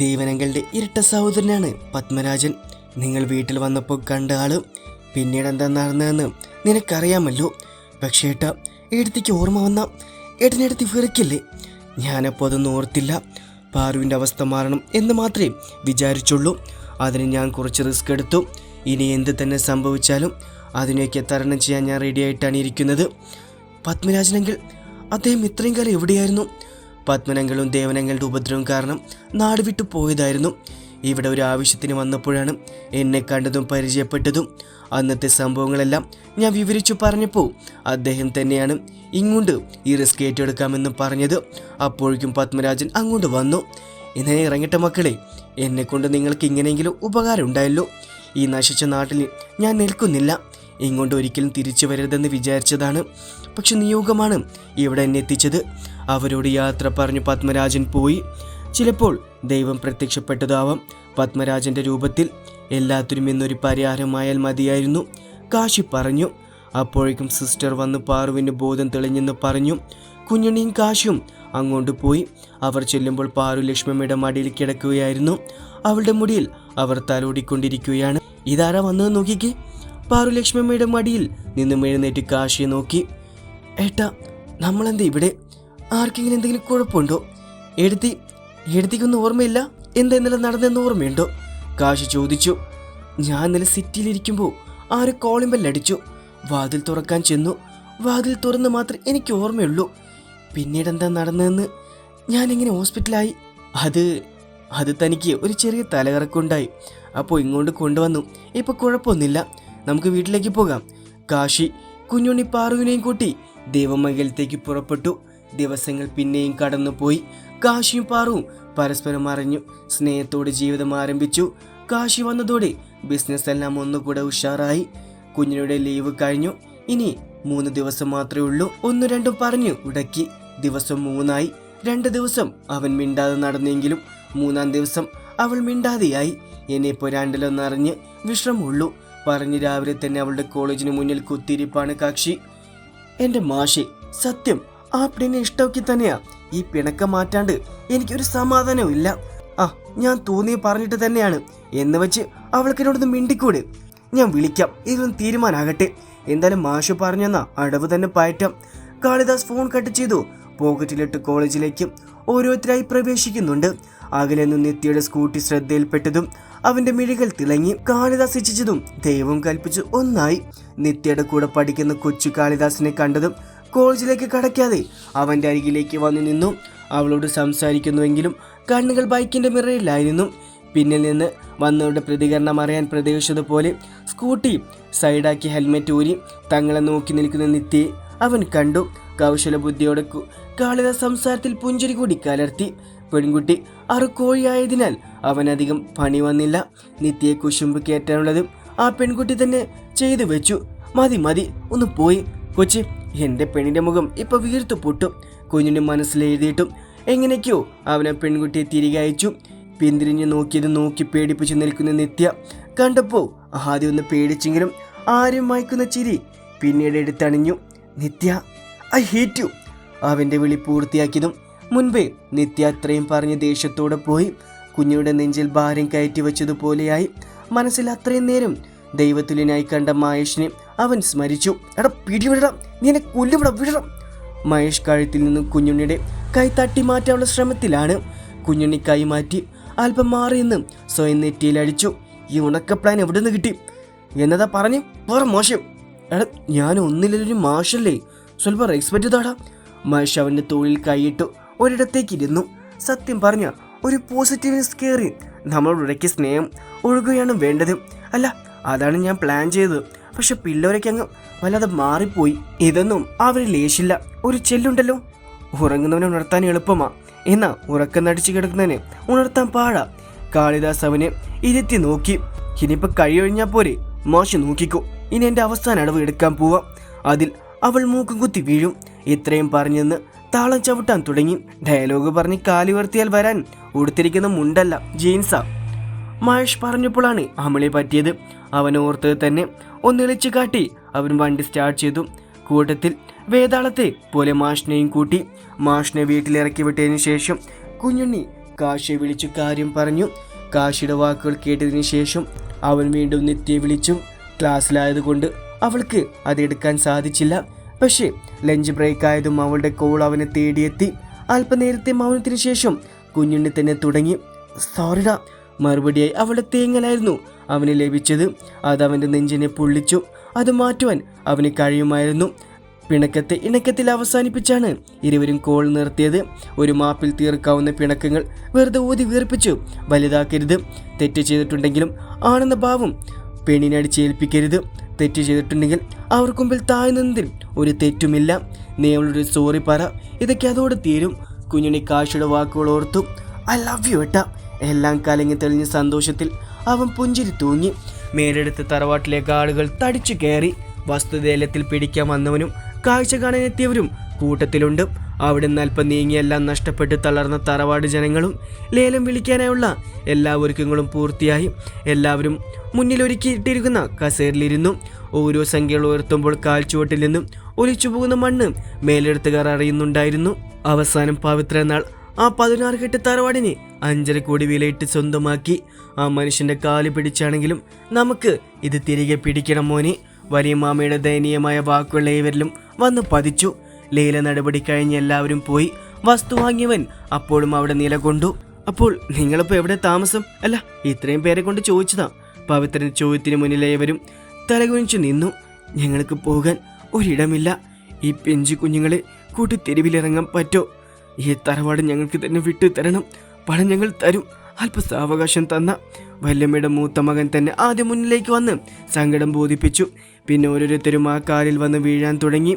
ദേവനങ്ങളുടെ ഇരട്ട സഹോദരനാണ് പത്മരാജൻ. നിങ്ങൾ വീട്ടിൽ വന്നപ്പോൾ കണ്ട ആൾ പിന്നീട് എന്താ നടന്നതെന്ന് നിനക്കറിയാമല്ലോ. പക്ഷേ ഏട്ടാ എടുത്തേക്ക് ഓർമ്മ വന്ന ഏട്ടനെടുത്ത് വെറുക്കില്ലേ ഞാനപ്പോൾ അതൊന്നും ഓർത്തില്ല. പാറുവിന്റെ അവസ്ഥ മാറണം എന്ന് മാത്രമേ വിചാരിച്ചുള്ളൂ. അതിന് ഞാൻ കുറച്ച് റിസ്ക് എടുത്തു. ഇനി എന്ത് തന്നെ സംഭവിച്ചാലും അതിനെയൊക്കെ തരണം ചെയ്യാൻ ഞാൻ റെഡിയായിട്ടാണ് ഇരിക്കുന്നത്. പത്മരാജനെങ്കിൽ അദ്ദേഹം ഇത്രയും കാലം എവിടെയായിരുന്നു? പത്മനങ്ങളും ദേവനങ്ങളുടെ ഉപദ്രവം കാരണം നാട് വിട്ടു പോയതായിരുന്നു. ഇവിടെ ഒരു ആവശ്യത്തിന് വന്നപ്പോഴാണ് എന്നെ കണ്ടതും പരിചയപ്പെട്ടതും. അന്നത്തെ സംഭവങ്ങളെല്ലാം ഞാൻ വിവരിച്ചു പറഞ്ഞപ്പോൾ അദ്ദേഹം തന്നെയാണ് ഇങ്ങോട്ട് ഈ റിസ്ക് ഏറ്റെടുക്കാമെന്ന് പറഞ്ഞത്. അപ്പോഴേക്കും പത്മരാജൻ അങ്ങോട്ട് വന്നു. ഇങ്ങനെ ഇറങ്ങിട്ട മക്കളെ എന്നെ കൊണ്ട് നിങ്ങൾക്ക് ഇങ്ങനെയെങ്കിലും ഉപകാരം ഉണ്ടായല്ലോ. ഈ നശിച്ച നാട്ടിൽ ഞാൻ നിൽക്കുന്നില്ല. ഇങ്ങോട്ട് ഒരിക്കലും തിരിച്ചു വരരുതെന്ന് വിചാരിച്ചതാണ്. പക്ഷെ നിയോഗമാണ് ഇവിടെ എന്നെ എത്തിച്ചത്. അവരോട് യാത്ര പറഞ്ഞു പത്മരാജൻ പോയി. ചിലപ്പോൾ ദൈവം പ്രത്യക്ഷപ്പെട്ടതാവാം. പത്മരാജന്റെ രൂപത്തിൽ എല്ലാത്തിനും ഇന്നൊരു പരിഹാരമായാൽ മതിയായിരുന്നു. കാശി പറഞ്ഞു. അപ്പോഴേക്കും സിസ്റ്റർ വന്ന് പാറുവിന് ബോധം തെളിഞ്ഞെന്ന് പറഞ്ഞു. കുഞ്ഞുണ്ണിയും കാശും അങ്ങോട്ട് പോയി. അവർ ചെല്ലുമ്പോൾ പാറു ലക്ഷ്മിയുടെ മടിയിൽ കിടക്കുകയായിരുന്നു. അവളുടെ മുടിയിൽ അവർ തലോടിക്കൊണ്ടിരിക്കുകയാണ്. ഇതാരാ വന്നത് നോക്കിക്കേ. പാറു ലക്ഷ്മിയുടെ മടിയിൽ നിന്നും എഴുന്നേറ്റ് കാശിയെ നോക്കി. ഏട്ടാ നമ്മളെന്താ ഇവിടെ? ആർക്കെങ്കിലും എന്തെങ്കിലും കുഴപ്പമുണ്ടോ? എഴുതി എഴുതിക്കൊന്നും ഓർമ്മയില്ല. എന്താ ഇന്നലെ നടന്നെന്ന് ഓർമ്മയുണ്ടോ? കാശി ചോദിച്ചു. ഞാൻ ഇന്നലെ സിറ്റിയിലിരിക്കുമ്പോൾ ആര് കോളിംഗ് ബെല്ലടിച്ചു വാതിൽ തുറക്കാൻ ചെന്നു. വാതിൽ തുറന്ന് മാത്രമേ എനിക്ക് ഓർമ്മയുള്ളൂ. പിന്നീട് എന്താ നടന്നതെന്ന് എങ്ങനെ ഹോസ്പിറ്റലായി. അത് അത് തനിക്ക് ഒരു ചെറിയ തലകറക്കുണ്ടായി. അപ്പോൾ ഇങ്ങോട്ട് കൊണ്ടുവന്നു. ഇപ്പോൾ കുഴപ്പമൊന്നുമില്ല. നമുക്ക് വീട്ടിലേക്ക് പോകാം. കാശി കുഞ്ഞുണ്ണി പാറുവിനെയും കൂട്ടി ദേവമംഗലത്തേക്ക് പുറപ്പെട്ടു. ദിവസങ്ങൾ പിന്നെയും കടന്നുപോയി. കാശിയും പാറുവും പരസ്പരം അറിഞ്ഞു. സ്നേഹത്തോടെ ജീവിതം ആരംഭിച്ചു. കാശി വന്നതോടെ ബിസിനസ് എല്ലാം ഒന്നുകൂടെ ഉഷാറായി. കുഞ്ഞിനുടെ ലീവ് കഴിഞ്ഞു. ഇനി മൂന്ന് ദിവസം മാത്രമേ ഉള്ളൂ. ഒന്നു രണ്ടും പറഞ്ഞു ഉടക്കി. ദിവസം മൂന്നായി. രണ്ട് ദിവസം അവൻ മിണ്ടാതെ നടന്നെങ്കിലും മൂന്നാം ദിവസം അവൾ മിണ്ടാതെയായി. ഇനിയിപ്പോ രണ്ടിലൊന്നറിഞ്ഞ് വിശ്രമമുള്ളൂ. പറഞ്ഞ് രാവിലെ തന്നെ അവളുടെ കോളേജിന് മുന്നിൽ കുത്തിയിരിപ്പാണ് കാക്ഷി. എന്റെ മാഷെ സത്യം ആ പെണ്ണിനെ ഇഷ്ടമൊക്കെ തന്നെയാ. ഈ പിണക്കം മാറ്റാണ്ട് എനിക്കൊരു സമാധാനവും ഇല്ല. ആ ഞാൻ തോന്നി പറഞ്ഞിട്ട് തന്നെയാണ്. എന്ന് വെച്ച് അവൾക്ക് എന്നോടൊന്ന് മിണ്ടിക്കൂട്. ഞാൻ വിളിക്കാം. ഇതൊന്നും തീരുമാനാകട്ടെ. എന്തായാലും മാഷു പറഞ്ഞെന്നാ അടവ് തന്നെ പയറ്റാം. കാളിദാസ് ഫോൺ കട്ട് ചെയ്തു. പോക്കറ്റിലിട്ട് കോളേജിലേക്ക് ഓരോരുത്തരായി പ്രവേശിക്കുന്നുണ്ട്. അകലെ നിന്ന് നിത്യയുടെ സ്കൂട്ടി ശ്രദ്ധയിൽപ്പെട്ടതും അവന്റെ മിഴികൾ തിളങ്ങി കാളിദാസ് ഇച്ഛിച്ചതും ദൈവം കൽപ്പിച്ചു ഒന്നായി. നിത്യയുടെ കൂടെ പഠിക്കുന്ന കൊച്ചു കാളിദാസിനെ കണ്ടതും കോളേജിലേക്ക് കടക്കാതെ അവന്റെ അരികിലേക്ക് വന്നു നിന്നു. അവളോട് സംസാരിക്കുന്നുവെങ്കിലും കണ്ണുകൾ ബൈക്കിന്റെ മിറയിലായിരുന്നു പിന്നിൽ നിന്ന് വന്നവരുടെ പ്രതികരണം അറിയാൻ പ്രതീക്ഷിച്ചതുപോലെ സ്കൂട്ടി സൈഡാക്കി ഹെൽമെറ്റ് ഊരി തങ്ങളെ നോക്കി നിൽക്കുന്ന നിത്യയെ അവൻ കണ്ടു. കൗശല ബുദ്ധിയോടെ കാളിത സംസാരത്തിൽ പുഞ്ചിരി കൂടി കലർത്തി. പെൺകുട്ടി അറുക്കോഴിയായതിനാൽ അവനധികം പണി വന്നില്ല. നിത്യയെ കുശുമ്പ് കയറ്റാനുള്ളതും ആ പെൺകുട്ടി തന്നെ ചെയ്തു വെച്ചു. മതി മതി ഒന്ന് പോയി. കൊച്ചി. എന്റെ പെണ്ണിന്റെ മുഖം ഇപ്പൊ വീർത്തു പൊട്ടും. കുഞ്ഞിന്റെ മനസ്സിലെഴുതിയിട്ടും എങ്ങനെയൊക്കെയോ അവനെ പെൺകുട്ടിയെ തിരികെ അയച്ചു. പിന്തിരിഞ്ഞ് നോക്കിയത് നോക്കി പേടിപ്പിച്ചു നിൽക്കുന്ന നിത്യ കണ്ടപ്പോ ആദ്യം ഒന്ന് പേടിച്ചെങ്കിലും ആരും മയക്കുന്ന ചിരി പിന്നീട് എടുത്തണിഞ്ഞു. നിത്യ ഐ ഹേറ്റ് യു അവന്റെ വിളി പൂർത്തിയാക്കിയതും മുൻപേ നിത്യ അത്രയും പറഞ്ഞ് ദേഷ്യത്തോടെ പോയി. കുഞ്ഞിയുടെ നെഞ്ചിൽ ഭാരം കയറ്റി വെച്ചതുപോലെയായി മനസ്സിൽ അത്രയും നേരം ദൈവത്തുലിനായി കണ്ട മഹേഷിനെ അവൻ സ്മരിച്ചു. എടാ പിടിവിടണം നീ എന്നെ കൊല്ലുവിട വിടണം മഹേഷ് കഴുത്തിൽ നിന്ന് കുഞ്ഞുണ്ണിയുടെ കൈ തട്ടി മാറ്റാനുള്ള ശ്രമത്തിലാണ് കുഞ്ഞുണ്ണി കൈ മാറ്റി അല്പം മാറിയെന്ന് സ്വയം നെറ്റിയിലടിച്ചു. ഈ ഉണക്ക പ്ലാൻ എവിടെ നിന്ന് കിട്ടി? എന്നതാ പറഞ്ഞു? വേറെ മോശം. എടാ ഞാൻ ഒന്നിലൊരു മാഷല്ലേ. സ്വല്പം റെക്സ്പെക്റ്റ് താടാ മഹേഷ് അവന്റെ തോളിൽ കൈയിട്ടു ഒരിടത്തേക്ക് ഇരുന്നു. സത്യം പറഞ്ഞ ഒരു പോസിറ്റീവ്നെസ് കയറി നമ്മളോടൊക്കെ സ്നേഹം ഒഴുകുകയാണ് വേണ്ടത്. അല്ല അതാണ് ഞാൻ പ്ലാൻ ചെയ്തത്. പക്ഷെ പിള്ളേരൊക്കെ അങ്ങ് വല്ലാതെ മാറിപ്പോയി. ഇതൊന്നും അവരിൽ ലേശില്ല. ഒരു ചെല്ലുണ്ടല്ലോ. ഉറങ്ങുന്നവനെ ഉണർത്താൻ എളുപ്പമാ. എന്നാ ഉറക്കം നടിച്ചു കിടക്കുന്നതിന് ഉണർത്താൻ പാടാ കാളിദാസ് അവനെ ഇരുത്തി നോക്കി. ഇനിയിപ്പോ കഴിയൊഴിഞ്ഞാ പോരെ. മോശം നോക്കിക്കോ. ഇനി എന്റെ അവസാന അടവ് എടുക്കാൻ പോവാം. അതിൽ അവൾ മൂക്കും കുത്തി വീഴും. ഇത്രയും പറഞ്ഞെന്ന് താളം ചവിട്ടാൻ തുടങ്ങി. ഡയലോഗ് പറഞ്ഞ് കാലി ഉയർത്തിയാൽ വരാൻ ഉടുത്തിരിക്കുന്ന മുണ്ടല്ല ജീൻസാ. മഹേഷ് പറഞ്ഞപ്പോഴാണ് അമളി പറ്റിയത്. അവൻ ഓർത്തത് തന്നെ ഒന്നിളിച്ചു കാട്ടി. അവൻ വണ്ടി സ്റ്റാർട്ട് ചെയ്തു. കൂട്ടത്തിൽ വേതാളത്തെ പോലെ മാഷിനെയും കൂട്ടി. മാഷിനെ വീട്ടിലിറക്കി വിട്ടതിന് ശേഷം കുഞ്ഞുണ്ണി കാശിയെ വിളിച്ചു കാര്യം പറഞ്ഞു. കാശിയുടെ വാക്കുകൾ കേട്ടതിന് ശേഷം അവൻ വീണ്ടും നിത്യയെ വിളിച്ചു. ക്ലാസ്സിലായതുകൊണ്ട് അവൾക്ക് അതെടുക്കാൻ സാധിച്ചില്ല. പക്ഷേ ലഞ്ച് ബ്രേക്ക് ആയതും അവളുടെ കോൾ അവനെ തേടിയെത്തി. അല്പനേരത്തെ മൗനത്തിന് ശേഷം കുഞ്ഞുണ്ണി തന്നെ തുടങ്ങി. സോറിഡ മറുപടിയായി അവളുടെ തേങ്ങലായിരുന്നു. അവന് ലഭിച്ചത്. അത് അവന്റെ നെഞ്ചിനെ പൊള്ളിച്ചു. അത് മാറ്റുവാൻ അവന് കഴിയുമായിരുന്നു. പിണക്കത്തെ ഇണക്കത്തിൽ അവസാനിപ്പിച്ചാണ് ഇരുവരും കോൾ നിർത്തിയത്. ഒരു മാപ്പിൽ തീർക്കാവുന്ന പിണക്കങ്ങൾ വെറുതെ ഊതി വീർപ്പിച്ചു. വലുതാക്കരുത്. തെറ്റ് ചെയ്തിട്ടുണ്ടെങ്കിലും ആണെന്ന ഭാവം പെണ്ണിനടിച്ചേൽപ്പിക്കരുത് തെറ്റ് ചെയ്തിട്ടുണ്ടെങ്കിൽ അവർക്ക് മുമ്പിൽ താഴ്ന്നതിൽ ഒരു തെറ്റുമില്ല. നീ അവളൊരു സോറി പറ. ഇതൊക്കെ അതോടെ തീരും. കുഞ്ഞുണി കാശിയുടെ വാക്കുകൾ ഓർത്തു. ഐ ലവ് യു ഏട്ടാ. എല്ലാം കലങ്ങി തെളിഞ്ഞ സന്തോഷത്തിൽ അവൻ പുഞ്ചിരി തൂങ്ങി. മേലെടുത്ത തറവാട്ടിലേക്ക് ആളുകൾ തടിച്ചു കയറി. വസ്തുതേലത്തിൽ പിടിക്കാൻ വന്നവനും കാഴ്ച കാണാനെത്തിയവരും കൂട്ടത്തിലുണ്ട്. അവിടെ നിന്ന് അല്പം നീങ്ങിയെല്ലാം നഷ്ടപ്പെട്ട് തളർന്ന തറവാട് ജനങ്ങളും ലേലം വിളിക്കാനായുള്ള എല്ലാ ഒരുക്കങ്ങളും പൂർത്തിയായി. എല്ലാവരും മുന്നിലൊരുക്കിയിട്ടിരിക്കുന്ന കസേരിലിരുന്നു ഓരോ സംഖ്യകൾ ഉയർത്തുമ്പോൾ കാൽച്ചുവട്ടിൽ നിന്നും ഒലിച്ചു പോകുന്ന മണ്ണ് മേലെടുത്തുകാർ അറിയുന്നുണ്ടായിരുന്നു. അവസാനം പവിത്ര നാൾ ആ പതിനാറ് കെട്ട് തറവാടിനെ അഞ്ചര കോടി വിലയിട്ട് സ്വന്തമാക്കി. ആ മനുഷ്യന്റെ കാൽ പിടിച്ചാണെങ്കിലും നമുക്ക് ഇത് തിരികെ പിടിക്കണം മോനെ. വലിയ മാമയുടെ ദയനീയമായ വാക്കുകൾ ഏവരിലും വന്ന് പതിച്ചു. ലീല നടപടി കഴിഞ്ഞ് എല്ലാവരും പോയി. വസ്തു വാങ്ങിയവൻ അപ്പോഴും അവിടെ നിലകൊണ്ടു. അപ്പോൾ നിങ്ങളിപ്പോ എവിടെ താമസം? അല്ല ഇത്രയും പേരെ കൊണ്ട് ചോദിച്ചതാ. പവിത്രൻ ചോദ്യത്തിന് മുന്നിലേവരും തലകുനിച്ചു നിന്നു. ഞങ്ങൾക്ക് പോകാൻ ഒരിടമില്ല. ഈ പെഞ്ചു കുഞ്ഞുങ്ങളെ കൂട്ടി തെരുവിലിറങ്ങാൻ പറ്റോ? ഈ തറവാട് ഞങ്ങൾക്ക് തന്നെ വിട്ടു തരണം പണം ഞങ്ങൾ തരും. അല്പസാവകാശം തന്ന വല്യമ്മയുടെ മൂത്ത മകൻ തന്നെ ആദ്യം മുന്നിലേക്ക് വന്ന് സങ്കടം ബോധിപ്പിച്ചു. പിന്നെ ഓരോരുത്തരും ആ കാലിൽ വന്ന് വീഴാൻ തുടങ്ങി.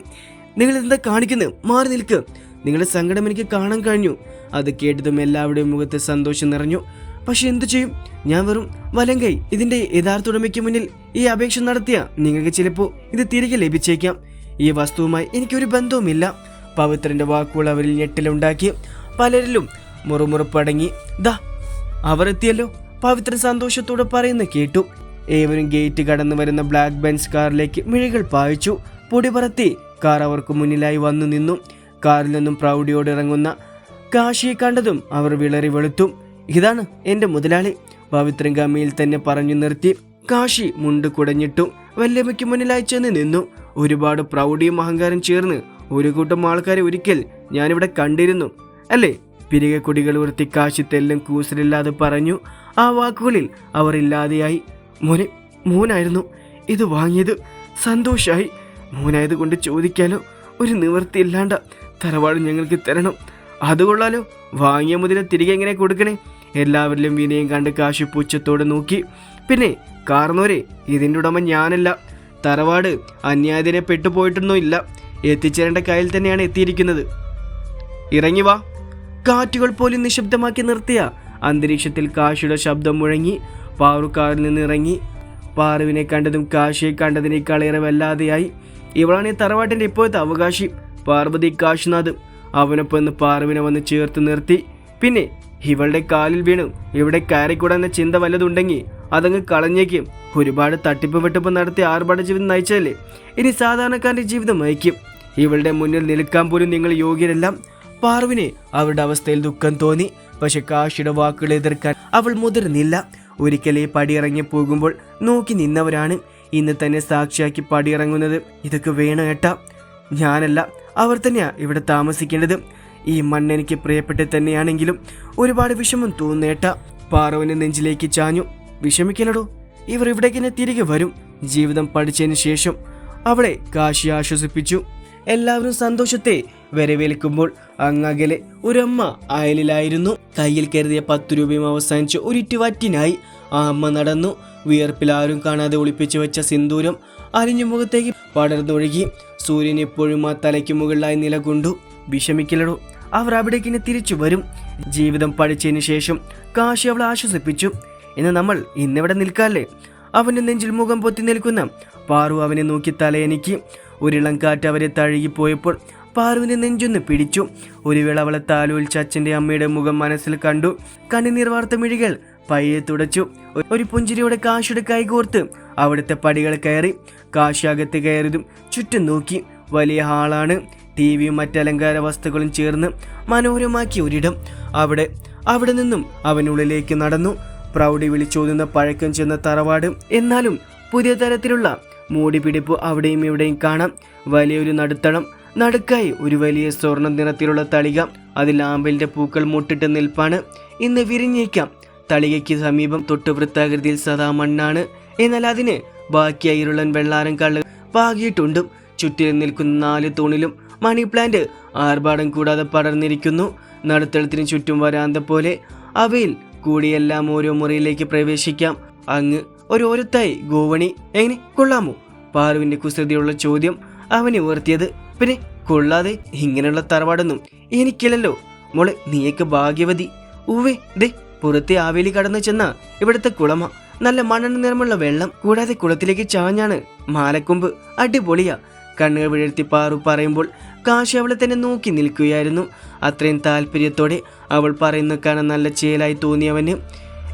നിങ്ങൾ എന്താ കാണിക്കുന്നത് മാറി നിൽക്ക്. നിങ്ങളുടെ സങ്കടം എനിക്ക് കാണാൻ കഴിഞ്ഞു. അത് കേട്ടതും എല്ലാവരുടെയും മുഖത്ത് സന്തോഷം നിറഞ്ഞു. പക്ഷെ എന്തു ചെയ്യും? ഞാൻ വെറും വലം കൈ ഇതിന്റെ യഥാർത്ഥ ഉടമയ്ക്ക് മുന്നിൽ ഈ അപേക്ഷ നടത്തിയ നിങ്ങൾക്ക് ചിലപ്പോൾ ഇത് തിരികെ ലഭിച്ചേക്കാം. ഈ വസ്തുവുമായി എനിക്കൊരു ബന്ധവുമില്ല. പവിത്രന്റെ വാക്കുകൾ അവരിൽ ഞെട്ടിലുണ്ടാക്കി പലരിലും മുറുമുറുപ്പടങ്ങി ദാ അവർ എത്തിയല്ലോ പവിത്രൻ സന്തോഷത്തോടെ പറയുന്ന കേട്ടു. ഏവരും ഗേറ്റ് കടന്നു വരുന്ന ബ്ലാക്ക് ബെൻസ് കാറിലേക്ക് മിഴികൾ പായിച്ചു. പൊടി പറത്തി കാർ അവർക്ക് മുന്നിലായി വന്നു നിന്നു. കാറിൽ നിന്നും പ്രൗഢിയോടെ ഇറങ്ങുന്ന കാശിയെ കണ്ടതും അവർ വിളറി വെളുത്തു. ഇതാണ് എന്റെ മുതലാളി പവിത്രൻ ഗമിയിൽ തന്നെ പറഞ്ഞു നിർത്തി. കാശി മുണ്ട് കുടഞ്ഞിട്ടു വല്യമ്മയ്ക്ക് മുന്നിലായി ചെന്ന് നിന്നു. ഒരുപാട് പ്രൗഢിയും അഹങ്കാരം ചേർന്ന് ഒരു കൂട്ടം ആൾക്കാരെ ഒരിക്കൽ ഞാനിവിടെ കണ്ടിരുന്നു. അല്ലേ? പിരികെ കുടികൾ ഉയർത്തി കാശി തെല്ലും കൂസലില്ലാതെ പറഞ്ഞു ആ വാക്കുകളിൽ അവർ ഇല്ലാതെയായി. മോനെ മോനായിരുന്നു. ഇത് വാങ്ങിയത് സന്തോഷായി. മോനായത് കൊണ്ട് ചോദിക്കാലോ ഒരു നിവൃത്തി ഇല്ലാണ്ട തറവാട് ഞങ്ങൾക്ക് തരണം. അതുകൊള്ളാലോ വാങ്ങിയ മുതൽ തിരികെ എങ്ങനെ കൊടുക്കണേ? എല്ലാവരിലും വിനയം കണ്ട് കാശി പുച്ഛത്തോടെ നോക്കി. പിന്നെ കാർന്നോരെ ഇതിന്റെ ഉടമ ഞാനല്ല. തറവാട് അന്യായതിനെ പെട്ടുപോയിട്ടൊന്നും ഇല്ല. എത്തിച്ചേരേണ്ട കയ്യിൽ തന്നെയാണ് എത്തിയിരിക്കുന്നത്. ഇറങ്ങി വാ. കാറ്റുകൾ പോലും നിശബ്ദമാക്കി നിർത്തിയ അന്തരീക്ഷത്തിൽ കാശിയുടെ ശബ്ദം മുഴങ്ങി പാറു കാറിൽ നിന്ന് ഇറങ്ങി. പാറുവിനെ കണ്ടതും കാശിയെ കണ്ടതിനേക്കാളേറെ വല്ലാതെയായി. ഇവളാണ് ഈ തറവാട്ടിന്റെ ഇപ്പോഴത്തെ അവകാശി പാർവതി കാശിനാഥും. അവനൊപ്പം ഒന്ന് പാറുവിനെ വന്ന് ചേർത്ത് നിർത്തി. പിന്നെ ഇവളുടെ കാലിൽ വീണു. ഇവിടെ കയറിക്കൂടാന്ന ചിന്ത വല്ലതുണ്ടെങ്കിൽ അതങ്ങ് കളഞ്ഞേക്കും. ഒരുപാട് തട്ടിപ്പ് വെട്ടിപ്പ് നടത്തി ആർഭാട ജീവിതം നയിച്ചാലേ ഇനി സാധാരണക്കാരന്റെ ജീവിതം നയിക്കും. ഇവളുടെ മുന്നിൽ നിൽക്കാൻ പോലും നിങ്ങൾ യോഗ്യരല്ല. പാർവിനെ അവരുടെ അവസ്ഥയിൽ ദുഃഖം തോന്നി. പക്ഷെ കാശിയുടെ വാക്കുകൾ എതിർക്കാൻ അവൾ മുതിർന്നില്ല. ഒരിക്കൽ ഈ പടിയിറങ്ങി പോകുമ്പോൾ നോക്കി നിന്നവരാണ്. ഇന്ന് തന്നെ സാക്ഷിയാക്കി പടിയിറങ്ങുന്നത് ഇതൊക്കെ വേണം ഏട്ടാ? ഞാനല്ല അവർ തന്നെയാ ഇവിടെ താമസിക്കേണ്ടത്. ഈ മണ്ണെനിക്ക് പ്രിയപ്പെട്ട തന്നെയാണെങ്കിലും ഒരുപാട് വിഷമം തോന്നേട്ട പാറവന് നെഞ്ചിലേക്ക് ചാഞ്ഞു. വിഷമിക്കലടോ? ഇവർ ഇവിടേക്ക് തന്നെ തിരികെ വരും. ജീവിതം പഠിച്ചതിന് ശേഷം അവളെ കാശി ആശ്വസിപ്പിച്ചു. എല്ലാവരും സന്തോഷത്തെ വരവേൽക്കുമ്പോൾ അങ്ങകലെ ഒരമ്മ അയലിലായിരുന്നു. കയ്യിൽ കരുതിയ പത്ത് രൂപയും അവസാനിച്ച് ഒരിറ്റു വറ്റിനായി ആ അമ്മ നടന്നു. വിയർപ്പിൽ ആരും കാണാതെ ഒളിപ്പിച്ചു വെച്ച സിന്ദൂരം അരിഞ്ഞു മുഖത്തേക്ക് പടർന്നൊഴുകി. സൂര്യൻ എപ്പോഴും ആ തലയ്ക്ക് മുകളിലായി നിലകൊണ്ടു. വിഷമിക്കലടോ അവർ അവിടേക്ക് ഇനി തിരിച്ചു വരും. ജീവിതം പഠിച്ചതിന് ശേഷം കാശി അവളെ ആശ്വസിപ്പിച്ചു. ഇന്ന് നമ്മൾ ഇന്നിവിടെ നിൽക്കാല്ലേ? അവന്റെ നെഞ്ചിൽ മുഖം പൊത്തി നിൽക്കുന്ന പാറു അവനെ നോക്കി തലയനിക്ക് ഒരിളം കാറ്റ് അവരെ തഴുകിപ്പോയപ്പോൾ പാറുവിനെ നെഞ്ചൊന്ന് പിടിച്ചു. ഒരു വേള അവളെ താലോലിച്ച അമ്മയുടെ മുഖം മനസ്സിൽ കണ്ടു. കണ്ണുനീർ വാർത്ത മിഴികൾ പയ്യെ തുടച്ചു. ഒരു പുഞ്ചിരിയോടെ കാശിയുടെ കൈകോർത്ത് അവിടുത്തെ പടികൾ കയറി കാശി അകത്ത് കയറിയതും ചുറ്റും നോക്കി. വലിയ ഹാളാണ്. ടി വിയും മറ്റലങ്കാര വസ്തുക്കളും ചേർന്ന് മനോഹരമാക്കിയ ഒരിടം. അവിടെ അവിടെ നിന്നും അവനുള്ളിലേക്ക് നടന്നു. പ്രൗഢി വിളിച്ചോതുന്ന പഴക്കം ചെന്ന തറവാട്. എന്നാലും പുതിയ തരത്തിലുള്ള മൂടിപിടിപ്പ് അവിടെയും ഇവിടെയും കാണാം. വലിയൊരു നടുത്തളം. നടുക്കായി ഒരു വലിയ സ്വർണ നിറത്തിലുള്ള തളിക. അതിൽ ആമ്പലിന്റെ പൂക്കൾ മുട്ടിട്ട് നിൽപ്പാണ്. ഇന്ന് വിരിഞ്ഞേക്കാം തളികയ്ക്ക് സമീപം തൊട്ട് വൃത്താകൃതിയിൽ സദാ മണ്ണാണ്. എന്നാൽ അതിന് ബാക്കിയായി ഇരുളൻ വെള്ളാരം കള്ള് പാകിയിട്ടുണ്ട് ചുറ്റിലും നിൽക്കുന്ന നാല് തൂണിലും മണി പ്ലാന്റ് ആർഭാടം കൂടാതെ പടർന്നിരിക്കുന്നു. നടുത്തളത്തിന് ചുറ്റും വരാന്ത പോലെ അവയിൽ കൂടിയെല്ലാം ഓരോ മുറിയിലേക്ക് പ്രവേശിക്കാം. അങ്ങ് ഓരോരുത്തായി ഗോവണി. എങ്ങനെ? കൊള്ളാമോ? പാറുവിന്റെ കുസൃതിയുള്ള ചോദ്യം അവനെ ഉയർത്തിയത്. പിന്നെ കൊള്ളാതെ ഇങ്ങനെയുള്ള തറവാടൊന്നും എനിക്കില്ലല്ലോ. മോളെ നീയൊക്കെ ഭാഗ്യവതി. ഊവേ ദേ പുറത്തെ ആവേലി കടന്നു ചെന്ന ഇവിടുത്തെ കുളമ. നല്ല മണ്ണെണ്ണ നിറമുള്ള വെള്ളം കൂടാതെ കുളത്തിലേക്ക് ചാഞ്ഞാണ്. മാലക്കൊമ്പ് അടിപൊളിയ. കണ്ണുകൾ വിഴർത്തി പാറു പറയുമ്പോൾ കാശി അവളെ തന്നെ നോക്കി നിൽക്കുകയായിരുന്നു. അത്രയും താല്പര്യത്തോടെ അവൾ പറയുന്ന കാണാൻ നല്ല ചേലായി തോന്നിയവന്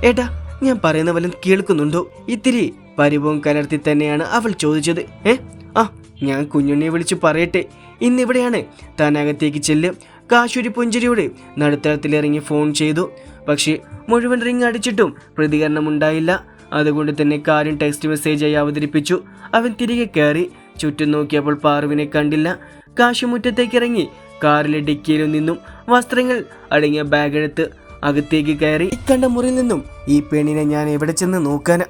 ഏട്ടാ ഞാൻ പറയുന്ന വല്ലതും കേൾക്കുന്നുണ്ടോ? ഇത്തിരി പരിഭവം കലർത്തി തന്നെയാണ് അവൾ ചോദിച്ചത്. ഏ? ആ ഞാൻ കുഞ്ഞുണ്ണിയെ വിളിച്ചു പറയട്ടെ. ഇന്നിവിടെയാണ് താൻ അകത്തേക്ക് ചെല്ല്. കാശൂരി പുഞ്ചിരിയോട് നടുത്തളത്തിലിറങ്ങി ഫോൺ ചെയ്തു. പക്ഷേ മുഴുവൻ റിങ് അടിച്ചിട്ടും പ്രതികരണം ഉണ്ടായില്ല. അതുകൊണ്ട് തന്നെ കാര്യം ടെക്സ്റ്റ് മെസ്സേജായി അവതരിപ്പിച്ചു. അവൻ തിരികെ കയറി ചുറ്റും നോക്കിയപ്പോൾ പാറുവിനെ കണ്ടില്ല. കാശുമുറ്റത്തേക്ക് ഇറങ്ങി കാറിലെ ഡിക്കിയിലും നിന്നും വസ്ത്രങ്ങൾ അടങ്ങിയ ബാഗ് എടുത്ത് അകത്തേക്ക് കയറി ഇക്കണ്ട മുറിയിൽ നിന്നും ഈ പെണ്ണിനെ ഞാൻ എവിടെ ചെന്ന് നോക്കാൻ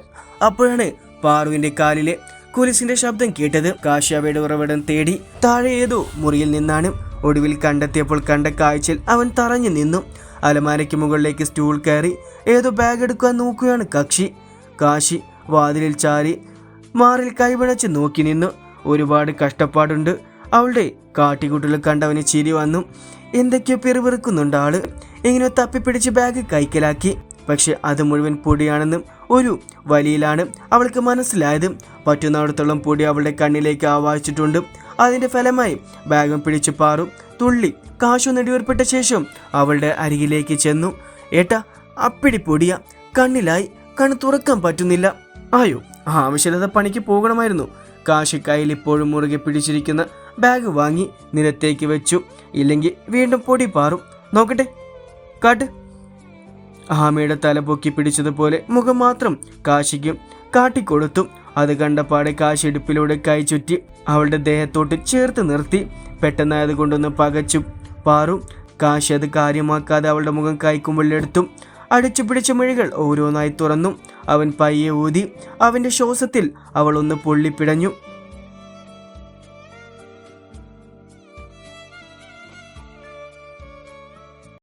അപ്പോഴാണ് പാറുവിന്റെ കാലിലെ കുലിസിന്റെ ശബ്ദം കേട്ടത്. കാശ്യാവയുടെ ഉറവിടം തേടി താഴെ ഏതോ മുറിയിൽ നിന്നാണ്. ഒടുവിൽ കണ്ടെത്തിയപ്പോൾ കണ്ട കാഴ്ചയിൽ അവൻ തറഞ്ഞു നിന്നു. അലമാരയ്ക്ക് മുകളിലേക്ക് സ്റ്റൂൾ കയറി ഏതോ ബാഗ് എടുക്കാൻ നോക്കുകയാണ് കക്ഷി. കാശി വാതിലിൽ ചാരി മാറിൽ കൈപിണച്ച് നോക്കി നിന്നു. ഒരുപാട് കഷ്ടപ്പാടുണ്ട്. അവളുടെ കാട്ടിക്കൂട്ടിൽ കണ്ടവന് ചിരി വന്നു. എന്തൊക്കെയോ പിറുപിറുക്കുന്നുണ്ട് ആൾ. എങ്ങനെയോ തപ്പിപ്പിടിച്ച് ബാഗ് കൈക്കലാക്കി. പക്ഷെ അത് മുഴുവൻ പൊടിയാണെന്നും ഒരു വലിയിലാണ് അവൾക്ക് മനസ്സിലായത്. പറ്റുന്നിടത്തോളം പൊടി അവളുടെ കണ്ണിലേക്ക് ആവാഹിച്ചിട്ടുണ്ട്. അതിന്റെ ഫലമായി ബാഗും പിടിച്ചു പാറും. തുള്ളി കാശു നെടിയുറപ്പെട്ട ശേഷം അവളുടെ അരികിലേക്ക് ചെന്നു. ഏട്ടാ അപ്പിടി പൊടിയ. കണ്ണിലായി. കണ്ണ് തുറക്കാൻ പറ്റുന്നില്ല. ആയോ ആവശ്യമില്ലാത്ത പണിക്ക് പോകണമായിരുന്നു. കാശ് കയ്യിൽ ഇപ്പോഴും മുറുകെ പിടിച്ചിരിക്കുന്ന ബാഗ് വാങ്ങി നിലത്തേക്ക് വെച്ചു. ഇല്ലെങ്കിൽ വീണ്ടും പൊടി പാറും. നോക്കട്ടെ. കാട്ട്. ആമയുടെ തല പൊക്കി പിടിച്ചതുപോലെ മുഖം മാത്രം കാശിക്കും. കാട്ടിക്കൊടുത്തു അത് കണ്ടപാടെ കാശി ഇടുപ്പിലൂടെ കൈ ചുറ്റി അവളുടെ ദേഹത്തോട്ട് ചേർത്ത് നിർത്തി. പെട്ടെന്ന് അത് കൊണ്ടൊന്ന് പകച്ചു പാറു. കാശി അത് കാര്യമാക്കാതെ അവളുടെ മുഖം കൈക്കുമ്പിളിലെടുത്തു അടിച്ചു പിടിച്ച മിഴികൾ ഓരോന്നായി തുറന്നു. അവൻ പയ്യെ ഊതി. അവന്റെ ശ്വാസത്തിൽ അവളൊന്ന് പൊള്ളിപ്പിടഞ്ഞു.